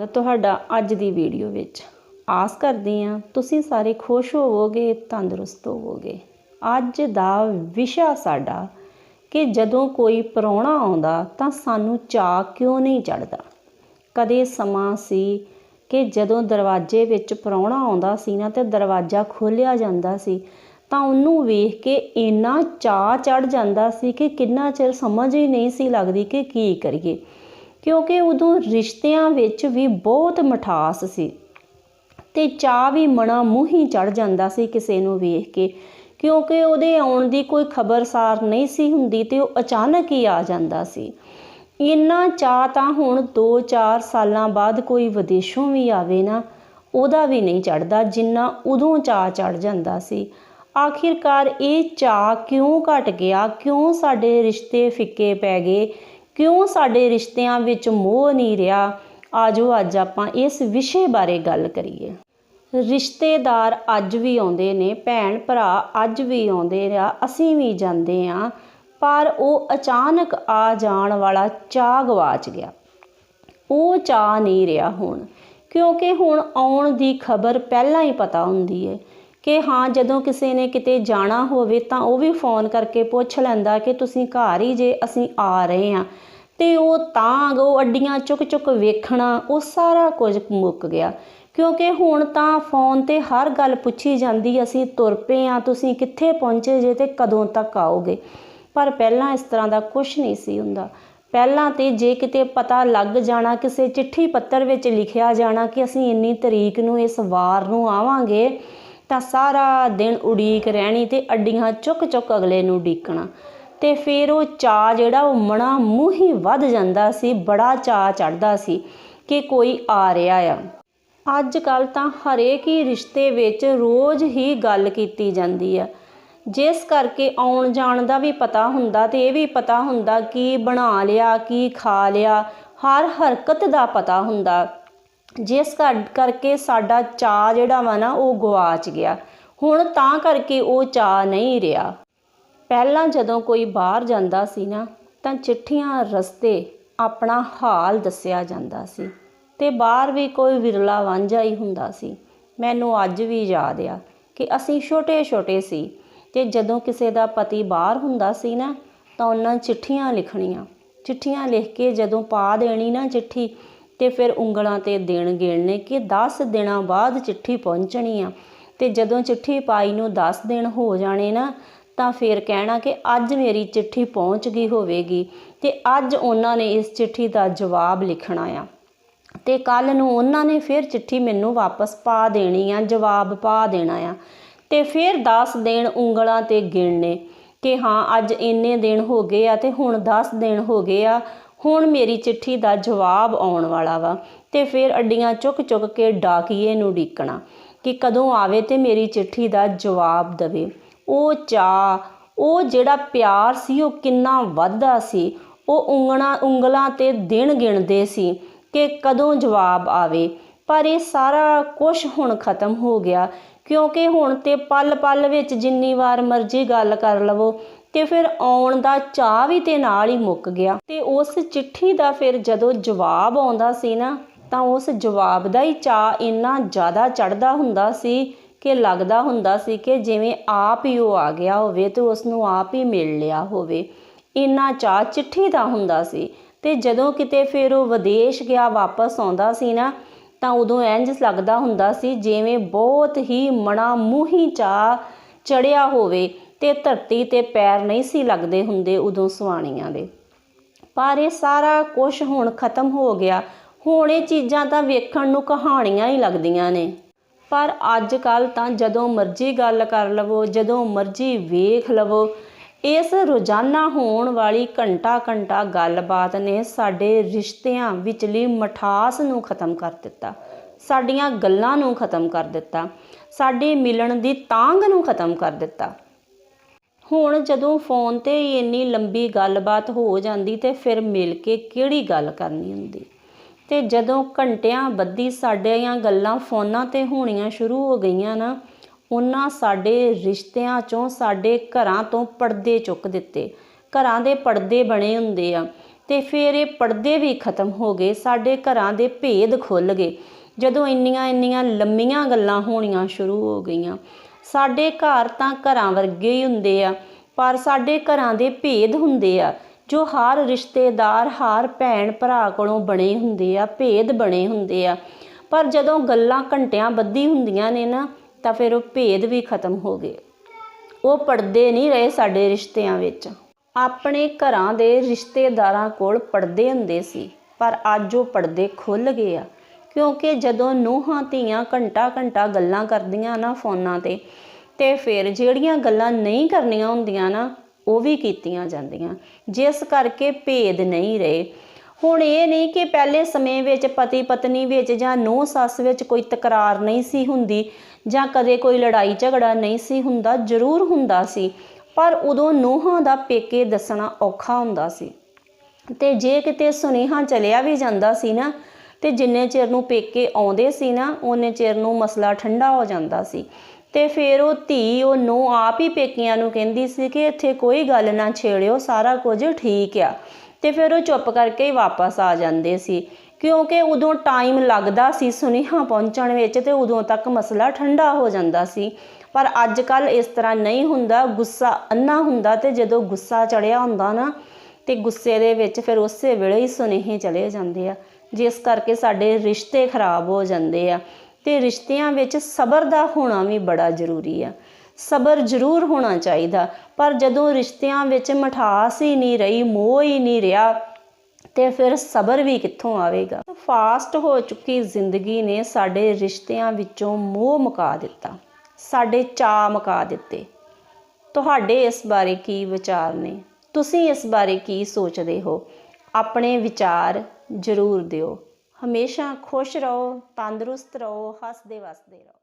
ਸਵਾਗਤ ਤੁਹਾਡਾ ਅੱਜ ਦੀ ਵੀਡੀਓ ਵਿੱਚ। ਆਸ ਕਰਦੀ ਹਾਂ ਤੁਸੀਂ ਸਾਰੇ ਖੁਸ਼ ਹੋਵੋਗੇ, ਤੰਦਰੁਸਤ ਹੋਵੋਗੇ। ਅੱਜ ਦਾ ਵਿਸ਼ਾ ਸਾਡਾ ਕਿ ਜਦੋਂ ਕੋਈ ਪ੍ਰਾਹੁਣਾ ਆਉਂਦਾ ਤਾਂ ਸਾਨੂੰ ਚਾਅ ਕਿਉਂ ਨਹੀਂ ਚੜਦਾ ਕਦੇ ਸਮਾਂ ਸੀ ਕਿ ਜਦੋਂ ਦਰਵਾਜ਼ੇ ਵਿੱਚ ਪ੍ਰਾਹੁਣਾ ਆਉਂਦਾ ਸੀ ਨਾ ਤੇ ਦਰਵਾਜ਼ਾ ਖੋਲ੍ਹਿਆ ਜਾਂਦਾ ਸੀ, ਤਾਂ ਉਹਨੂੰ ਵੇਖ ਕੇ ਇੰਨਾ ਚਾਅ ਚੜ ਜਾਂਦਾ ਸੀ ਕਿ ਕਿੰਨਾ ਚਿਰ ਸਮਝ ਹੀ ਨਹੀਂ ਸੀ ਲੱਗਦੀ ਕਿ ਕੀ ਕਰੀਏ। ਕਿਉਂਕਿ ਉਦੋਂ ਰਿਸ਼ਤਿਆਂ ਵਿੱਚ ਵੀ ਬਹੁਤ ਮਠਾਸ ਸੀ ਤੇ ਚਾਹ ਵੀ ਮਣਾ ਮੂੰਹ ਹੀ ਚੜ ਜਾਂਦਾ ਸੀ ਕਿਸੇ ਨੂੰ ਵੇਖ ਕੇ, ਕਿਉਂਕਿ ਉਹਦੇ ਆਉਣ ਦੀ ਕੋਈ ਖਬਰਸਾਰ ਨਹੀਂ ਸੀ ਹੁੰਦੀ ਤੇ ਉਹ ਅਚਾਨਕ ਹੀ ਆ ਜਾਂਦਾ ਸੀ। ਇੰਨਾ ਚਾਹ ਤਾਂ ਹੁਣ 2-4 ਸਾਲਾਂ ਬਾਅਦ ਕੋਈ ਵਿਦੇਸ਼ੋਂ ਵੀ ਆਵੇ ਨਾ, ਉਹਦਾ ਵੀ ਨਹੀਂ ਚੜਦਾ ਜਿੰਨਾ ਉਦੋਂ ਚਾਹ ਚੜ ਜਾਂਦਾ ਸੀ। ਆਖਿਰਕਾਰ ਇਹ ਚਾਹ ਕਿਉਂ ਘਟ ਗਿਆ, ਕਿਉਂ ਸਾਡੇ ਰਿਸ਼ਤੇ ਫਿੱਕੇ ਪੈ ਗਏ ਕਿਉਂ ਸਾਡੇ ਰਿਸ਼ਤਿਆਂ ਵਿੱਚ ਮੋਹ ਨਹੀਂ ਰਿਹਾ? ਆਜੋ ਅੱਜ ਆਪਾਂ ਇਸ ਵਿਸ਼ੇ ਬਾਰੇ ਗੱਲ ਕਰੀਏ। ਰਿਸ਼ਤੇਦਾਰ ਅੱਜ ਵੀ ਆਉਂਦੇ ਨੇ, ਭੈਣ ਭਰਾ ਅੱਜ ਵੀ ਆਉਂਦੇ ਆ ਅਸੀਂ ਵੀ ਜਾਂਦੇ ਆ ਪਰ ਉਹ ਅਚਾਨਕ ਆ ਜਾਣ ਵਾਲਾ ਚਾਹ ਗਵਾਚ ਗਿਆ। ਉਹ ਚਾਹ ਨਹੀਂ ਰਿਹਾ ਹੁਣ, ਕਿਉਂਕਿ ਹੁਣ ਆਉਣ ਦੀ ਖਬਰ ਪਹਿਲਾਂ ਹੀ ਪਤਾ ਹੁੰਦੀ ਹੈ ਕਿ ਹਾਂ, ਜਦੋਂ ਕਿਸੇ ਨੇ ਕਿਤੇ ਜਾਣਾ ਹੋਵੇ ਤਾਂ ਉਹ ਵੀ ਫੋਨ ਕਰਕੇ ਪੁੱਛ ਲੈਂਦਾ ਕਿ ਤੁਸੀਂ ਘਰ ਹੀ ਜੇ, ਅਸੀਂ ਆ ਰਹੇ ਹਾਂ। ਤੇ ਉਹ ਤਾਂ ਉਹ ਅੱਡੀਆਂ ਚੁੱਕ ਚੁੱਕ ਵੇਖਣਾ, ਉਹ ਸਾਰਾ ਕੁਝ ਮੁੱਕ ਗਿਆ। ਕਿਉਂਕਿ ਹੁਣ ਤਾਂ ਫੋਨ ਤੇ ਹਰ ਗੱਲ ਪੁੱਛੀ ਜਾਂਦੀ, ਅਸੀਂ ਤੁਰ ਪਏ ਆ ਤੁਸੀਂ ਕਿੱਥੇ ਪਹੁੰਚੇ ਜੇ ਤੇ ਕਦੋਂ ਤੱਕ ਆਓਗੇ? ਪਰ ਪਹਿਲਾਂ ਇਸ ਤਰ੍ਹਾਂ ਦਾ ਕੁਝ ਨਹੀਂ ਸੀ ਹੁੰਦਾ। ਪਹਿਲਾਂ ਤੇ ਜੇ ਕਿਤੇ ਪਤਾ ਲੱਗ ਜਾਣਾ, ਕਿਸੇ ਚਿੱਠੀ ਪੱਤਰ ਵਿੱਚ ਲਿਖਿਆ ਜਾਣਾ ਕਿ ਅਸੀਂ ਇੰਨੀ ਤਰੀਕ ਨੂੰ ਇਸ ਵਾਰ ਨੂੰ ਆਵਾਂਗੇ ਤਾਂ ਸਾਰਾ ਦਿਨ ਉਡੀਕ ਰਹਿਣੀ ਤੇ ਅੱਡੀਆਂ ਚੁੱਕ ਚੁੱਕ ਅਗਲੇ ਨੂੰ ਡੀਕਣਾ ਤੇ ਫਿਰ ਉਹ ਚਾਅ ਜਿਹੜਾ ਉਹ ਮਣਾ ਮੂੰਹ ਹੀ ਵੱਧ ਜਾਂਦਾ ਸੀ, ਬੜਾ ਚਾਅ ਚੜਦਾ ਸੀ ਕਿ ਕੋਈ ਆ ਰਿਹਾ ਆ। ਅੱਜ ਕੱਲ ਤਾਂ ਹਰੇਕ ਹੀ ਰਿਸ਼ਤੇ ਵਿੱਚ ਰੋਜ਼ ਹੀ ਗੱਲ ਕੀਤੀ ਜਾਂਦੀ ਆ। ਜਿਸ ਕਰਕੇ ਆਉਣ ਜਾਣ ਦਾ ਵੀ ਪਤਾ ਹੁੰਦਾ ਤੇ ਇਹ ਵੀ ਪਤਾ ਹੁੰਦਾ ਕੀ ਬਣਾ ਲਿਆ, ਕੀ ਖਾ ਲਿਆ, ਹਰ ਹਰਕਤ ਦਾ ਪਤਾ ਹੁੰਦਾ। ਜਿਸ ਕਰਕੇ ਸਾਡਾ ਚਾਅ ਜਿਹੜਾ ਵਾ ਨਾ ਉਹ ਗਵਾਚ ਗਿਆ। ਹੁਣ ਤਾਂ ਕਰਕੇ ਉਹ ਚਾਅ ਨਹੀਂ ਰਿਹਾ। ਪਹਿਲਾਂ ਜਦੋਂ ਕੋਈ ਬਾਹਰ ਜਾਂਦਾ ਸੀ ਨਾ, ਤਾਂ ਚਿੱਠੀਆਂ ਰਸਤੇ ਆਪਣਾ ਹਾਲ ਦੱਸਿਆ ਜਾਂਦਾ ਸੀ ਤੇ ਬਾਹਰ ਵੀ ਕੋਈ ਵਿਰਲਾ ਵਾਂਝਾ ਹੀ ਹੁੰਦਾ ਸੀ। ਮੈਨੂੰ ਅੱਜ ਵੀ ਯਾਦ ਆ ਕਿ ਅਸੀਂ ਛੋਟੇ ਛੋਟੇ ਸੀ ਤੇ ਜਦੋਂ ਕਿਸੇ ਦਾ ਪਤੀ ਬਾਹਰ ਹੁੰਦਾ ਸੀ ਨਾ, ਤਾਂ ਉਹਨਾਂ ਚਿੱਠੀਆਂ ਲਿਖਣੀਆਂ। ਚਿੱਠੀਆਂ ਲਿਖ ਕੇ ਜਦੋਂ ਪਾ ਦੇਣੀ ਨਾ ਚਿੱਠੀ ਤੇ ਫਿਰ ਉਂਗਲਾਂ ਤੇ ਦਿਨ ਗਿਣਨੇ ਕਿ 10 ਦਿਨਾਂ ਬਾਅਦ ਚਿੱਠੀ ਪਹੁੰਚਣੀ ਆ। ਤੇ ਜਦੋਂ ਚਿੱਠੀ ਪਾਈ ਨੂੰ 10 ਦਿਨ ਹੋ ਜਾਣੇ ਨਾ, ਤਾਂ ਫਿਰ ਕਹਿਣਾ ਕਿ ਅੱਜ ਮੇਰੀ ਚਿੱਠੀ ਪਹੁੰਚ ਗਈ ਹੋਵੇਗੀ। ਤੇ ਅੱਜ ਉਹਨਾਂ ਨੇ ਇਸ ਚਿੱਠੀ ਦਾ ਜਵਾਬ ਲਿਖਣਾ ਆ। ਤੇ ਕੱਲ ਨੂੰ ਉਹਨਾਂ ਨੇ ਫਿਰ ਚਿੱਠੀ ਮੈਨੂੰ ਵਾਪਸ ਪਾ ਦੇਣੀ ਆ, ਜਵਾਬ ਪਾ ਦੇਣਾ ਆ। ਤੇ ਫਿਰ 10 ਦਿਨ ਉਂਗਲਾਂ ਤੇ ਗਿਣਨੇ ਕਿ ਹਾਂ, ਅੱਜ ਇੰਨੇ ਦਿਨ ਹੋ ਗਏ ਆ ਤੇ ਹੁਣ 10 ਦਿਨ ਹੋ ਗਏ ਆ ਹੁਣ ਮੇਰੀ ਚਿੱਠੀ ਦਾ ਜਵਾਬ ਆਉਣ ਵਾਲਾ ਵਾ ਤੇ ਫਿਰ ਅੱਡੀਆਂ ਚੁੱਕ ਚੁੱਕ ਕੇ ਡਾਕੀਏ ਨੂੰ ਢੀਕਣਾ ਕਿ ਕਦੋਂ ਆਵੇ ਤੇ ਮੇਰੀ ਚਿੱਠੀ ਦਾ ਜਵਾਬ ਦਵੇ। ਉਹ ਚਾ ਉਹ ਜਿਹੜਾ ਪਿਆਰ ਸੀ, ਉਹ ਕਿੰਨਾ ਵੱਧਦਾ ਸੀ, ਉਹ ਉਂਗਲਾਂ ਉਂਗਲਾਂ ਤੇ ਦਿਨ ਗਿਣਦੇ ਸੀ ਕਿ ਕਦੋਂ ਜਵਾਬ ਆਵੇ। ਪਰ ਇਹ ਸਾਰਾ ਕੁਝ ਹੁਣ ਖਤਮ ਹੋ ਗਿਆ, ਕਿਉਂਕਿ ਹੁਣ ਤੇ ਪਲ ਪਲ ਵਿੱਚ ਜਿੰਨੀ ਵਾਰ ਮਰਜ਼ੀ ਗੱਲ ਕਰ ਲਵੋ ਤੇ ਫਿਰ ਆਉਣ ਦਾ ਚਾਹ ਵੀ ਤੇ ਨਾਲ ਹੀ ਮੁੱਕ ਗਿਆ। ਤੇ ਉਸ ਚਿੱਠੀ ਦਾ ਫਿਰ ਜਦੋਂ ਜਵਾਬ ਆਉਂਦਾ ਸੀ ਨਾ, ਤਾਂ ਉਸ ਜਵਾਬ ਦਾ ਹੀ ਚਾਹ ਇੰਨਾ ਜ਼ਿਆਦਾ ਚੜਦਾ ਹੁੰਦਾ ਸੀ ਕਿ ਲੱਗਦਾ ਹੁੰਦਾ ਸੀ ਕਿ ਜਿਵੇਂ ਆਪ ਹੀ ਉਹ ਆ ਗਿਆ ਹੋਵੇ ਤੇ ਉਸ ਨੂੰ ਆਪ ਹੀ ਮਿਲ ਲਿਆ ਹੋਵੇ। ਇੰਨਾ ਚਾਹ ਚਿੱਠੀ ਦਾ ਹੁੰਦਾ ਸੀ। ਤੇ ਜਦੋਂ ਕਿਤੇ ਫਿਰ ਉਹ ਵਿਦੇਸ਼ ਗਿਆ, ਵਾਪਸ ਆਉਂਦਾ ਸੀ ਨਾ, ਤਾਂ ਉਦੋਂ ਇੰਜ ਲੱਗਦਾ ਹੁੰਦਾ ਸੀ ਜਿਵੇਂ ਬਹੁਤ ਹੀ ਮਣਾ ਮੂਹੀ ਚਾਹ ਚੜਿਆ ਹੋਵੇ। ਤੇ ਧਰਤੀ ਤੇ ਪੈਰ ਨਹੀਂ ਸੀ ਲੱਗਦੇ ਹੁੰਦੇ ਉਦੋਂ ਸੁਆਣੀਆਂ ਦੇ। ਪਰ ਇਹ ਸਾਰਾ ਕੁਝ ਹੁਣ ਖਤਮ ਹੋ ਗਿਆ। ਹੁਣ ਇਹ ਚੀਜ਼ਾਂ ਤਾਂ ਵੇਖਣ ਨੂੰ ਕਹਾਣੀਆਂ ਹੀ ਲੱਗਦੀਆਂ ਨੇ। ਪਰ ਅੱਜ ਕੱਲ ਤਾਂ ਜਦੋਂ ਮਰਜ਼ੀ ਗੱਲ ਕਰ ਲਵੋ, ਜਦੋਂ ਮਰਜ਼ੀ ਵੇਖ ਲਵੋ, ਇਸ ਰੋਜ਼ਾਨਾ ਹੋਣ ਵਾਲੀ ਘੰਟਾ ਘੰਟਾ ਗੱਲਬਾਤ ਨੇ ਸਾਡੇ ਰਿਸ਼ਤਿਆਂ ਵਿਚਲੀ ਮਠਾਸ ਨੂੰ ਖਤਮ ਕਰ ਦਿੱਤਾ। ਸਾਡੀਆਂ ਗੱਲਾਂ ਨੂੰ ਖਤਮ ਕਰ ਦਿੱਤਾ। ਸਾਡੇ ਮਿਲਣ ਦੀ ਤਾਂਗ ਨੂੰ ਖਤਮ ਕਰ ਦਿੱਤਾ। ਹੁਣ ਜਦੋਂ ਫੋਨ ਤੇ ਹੀ ਇੰਨੀ ਲੰਬੀ ਗੱਲਬਾਤ ਹੋ ਜਾਂਦੀ ਤੇ ਫਿਰ ਮਿਲ ਕੇ ਕਿਹੜੀ ਗੱਲ ਕਰਨੀ ਹੁੰਦੀ? ਤੇ ਜਦੋਂ ਘੰਟਿਆਂ ਬੱਧੀ ਸਾਡੀਆਂ ਗੱਲਾਂ ਫੋਨਾਂ ਤੇ ਹੋਣੀਆਂ ਸ਼ੁਰੂ ਹੋ ਗਈਆਂ ਨਾ, ਉਹਨਾਂ ਸਾਡੇ ਰਿਸ਼ਤਿਆਂ ਚੋਂ ਸਾਡੇ ਘਰਾਂ ਤੋਂ ਪਰਦੇ ਚੁੱਕ ਦਿੱਤੇ। ਘਰਾਂ ਦੇ ਪਰਦੇ ਬਣੇ ਹੁੰਦੇ ਆ ਤੇ ਫਿਰ ਇਹ ਪਰਦੇ ਵੀ ਖਤਮ ਹੋ ਗਏ, ਸਾਡੇ ਘਰਾਂ ਦੇ ਭੇਦ ਖੁੱਲ ਗਏ। ਜਦੋਂ ਇੰਨੀਆਂ ਇੰਨੀਆਂ ਲੰਮੀਆਂ ਗੱਲਾਂ ਹੋਣੀਆਂ ਸ਼ੁਰੂ ਹੋ ਗਈਆਂ ਸਾਡੇ ਘਰ ਤਾਂ ਘਰਾਂ ਵਰਗੇ ਹੀ ਹੁੰਦੇ ਆ, ਪਰ ਸਾਡੇ ਘਰਾਂ ਦੇ ਭੇਦ ਹੁੰਦੇ ਆ। ਜੋ ਹਰ ਰਿਸ਼ਤੇਦਾਰ, ਹਰ ਭੈਣ ਭਰਾ ਕੋਲੋਂ ਬਣੇ ਹੁੰਦੇ ਆ, ਭੇਦ ਬਣੇ ਹੁੰਦੇ ਆ। ਪਰ ਜਦੋਂ ਗੱਲਾਂ ਘੰਟਿਆਂ ਬੱਧੀ ਹੁੰਦੀਆਂ ਨੇ ਨਾ, ਤਾਂ ਫਿਰ ਉਹ ਭੇਦ ਵੀ ਖਤਮ ਹੋ ਗਏ। ਉਹ ਪਰਦੇ ਨਹੀਂ ਰਹੇ ਸਾਡੇ ਰਿਸ਼ਤਿਆਂ ਵਿੱਚ। ਆਪਣੇ ਘਰਾਂ ਦੇ ਰਿਸ਼ਤੇਦਾਰਾਂ ਕੋਲ ਪਰਦੇ ਹੁੰਦੇ ਸੀ, ਪਰ ਅੱਜ ਉਹ ਪਰਦੇ ਖੁੱਲ ਗਏ ਆ। ਕਿਉਂਕਿ ਜਦੋਂ ਨੂੰਹਾਂ ਧੀਆਂ ਘੰਟਾ ਘੰਟਾ ਗੱਲਾਂ ਕਰਦੀਆਂ ਨਾ ਫੋਨਾਂ ਤੇ ਤੇ ਫਿਰ ਜਿਹੜੀਆਂ ਗੱਲਾਂ ਨਹੀਂ ਕਰਨੀਆਂ ਹੁੰਦੀਆਂ ਨਾ, ਉਹ ਵੀ ਕੀਤੀਆਂ ਜਾਂਦੀਆਂ, ਜਿਸ ਕਰਕੇ ਭੇਦ ਨਹੀਂ ਰਹੇ। ਹੁਣ ਇਹ ਨਹੀਂ ਕਿ ਪਹਿਲੇ ਸਮੇਂ ਵਿੱਚ ਪਤੀ ਪਤਨੀ ਵਿੱਚ ਜਾਂ ਨੂੰਹ ਸੱਸ ਵਿੱਚ ਕੋਈ ਤਕਰਾਰ ਨਹੀਂ ਸੀ ਹੁੰਦੀ, ਜਾਂ ਕਦੇ ਕੋਈ ਲੜਾਈ ਝਗੜਾ ਨਹੀਂ ਸੀ ਹੁੰਦਾ, ਜ਼ਰੂਰ ਹੁੰਦਾ ਸੀ, ਪਰ ਉਦੋਂ ਨੂੰਹਾਂ ਦਾ ਪੇਕੇ ਦੱਸਣਾ ਔਖਾ ਹੁੰਦਾ ਸੀ। ਤੇ ਜੇ ਕਿਤੇ ਸੁਨੇਹਾ ਚਲਿਆ ਵੀ ਜਾਂਦਾ ਸੀ ਨਾ ਤੇ ਜਿੰਨੇ ਚਿਰ ਨੂੰ ਪੇਕੇ ਆਉਂਦੇ ਸੀ ਨਾ, ਉਹਨੇ ਚਿਰ ਨੂੰ ਮਸਲਾ ਠੰਡਾ ਹੋ ਜਾਂਦਾ ਸੀ। ਤੇ ਫਿਰ ਉਹ ਧੀ, ਉਹ ਨੂੰ ਆਪ ਹੀ ਪੇਕੀਆਂ ਨੂੰ ਕਹਿੰਦੀ ਸੀ ਕਿ ਇੱਥੇ ਕੋਈ ਗੱਲ ਨਾ ਛੇੜਿਓ, ਸਾਰਾ ਕੁਝ ਠੀਕ ਆ। ਤੇ ਫਿਰ ਉਹ ਚੁੱਪ ਕਰਕੇ ਹੀ ਵਾਪਸ ਆ ਜਾਂਦੇ ਸੀ। ਕਿਉਂਕਿ ਉਦੋਂ ਟਾਈਮ ਲੱਗਦਾ ਸੀ ਸੁਨੇਹਾ ਪਹੁੰਚਣ ਵਿੱਚ ਤੇ ਉਦੋਂ ਤੱਕ ਮਸਲਾ ਠੰਡਾ ਹੋ ਜਾਂਦਾ ਸੀ। ਪਰ ਅੱਜ ਕੱਲ ਇਸ ਤਰ੍ਹਾਂ ਨਹੀਂ ਹੁੰਦਾ, ਗੁੱਸਾ ਅੰਨਾ ਹੁੰਦਾ ਤੇ ਜਦੋਂ ਗੁੱਸਾ ਚੜਿਆ ਹੁੰਦਾ ਨਾ, ਤੇ ਗੁੱਸੇ ਦੇ ਵਿੱਚ ਫਿਰ ਉਸੇ ਵੇਲੇ ਹੀ ਸੁਨੇਹੇ ਚਲੇ ਜਾਂਦੇ ਆ। ਜਿਸ ਕਰਕੇ ਸਾਡੇ ਰਿਸ਼ਤੇ ਖਰਾਬ ਹੋ ਜਾਂਦੇ ਆ। ਤੇ ਰਿਸ਼ਤਿਆਂ ਵਿੱਚ ਸਬਰ ਦਾ ਹੋਣਾ ਵੀ ਬੜਾ ਜ਼ਰੂਰੀ ਆ। ਸਬਰ ਜ਼ਰੂਰ ਹੋਣਾ ਚਾਹੀਦਾ। ਪਰ ਜਦੋਂ ਰਿਸ਼ਤਿਆਂ ਵਿੱਚ ਮਠਾਸ ਹੀ ਨਹੀਂ ਰਹੀ, ਮੋਹ ਹੀ ਨਹੀਂ ਰਿਹਾ, ਤੇ ਫਿਰ ਸਬਰ ਵੀ ਕਿੱਥੋਂ ਆਵੇਗਾ? ਫਾਸਟ ਹੋ ਚੁੱਕੀ ਜ਼ਿੰਦਗੀ ਨੇ ਸਾਡੇ ਰਿਸ਼ਤਿਆਂ ਵਿੱਚੋਂ ਮੋਹ ਮੁਕਾ ਦਿੱਤਾ। ਸਾਡੇ ਚਾਅ ਮੁਕਾ ਦਿੱਤੇ। ਤੁਹਾਡੇ ਇਸ ਬਾਰੇ ਕੀ ਵਿਚਾਰ ਨੇ? ਤੁਸੀਂ ਇਸ ਬਾਰੇ ਕੀ ਸੋਚਦੇ ਹੋ? ਆਪਣੇ ਵਿਚਾਰ ਜ਼ਰੂਰ ਦਿਓ। ਹਮੇਸ਼ਾ ਖੁਸ਼ ਰਹੋ ਤੰਦਰੁਸਤ ਰਹੋ ਹੱਸਦੇ ਵਸਦੇ ਰਹੋ।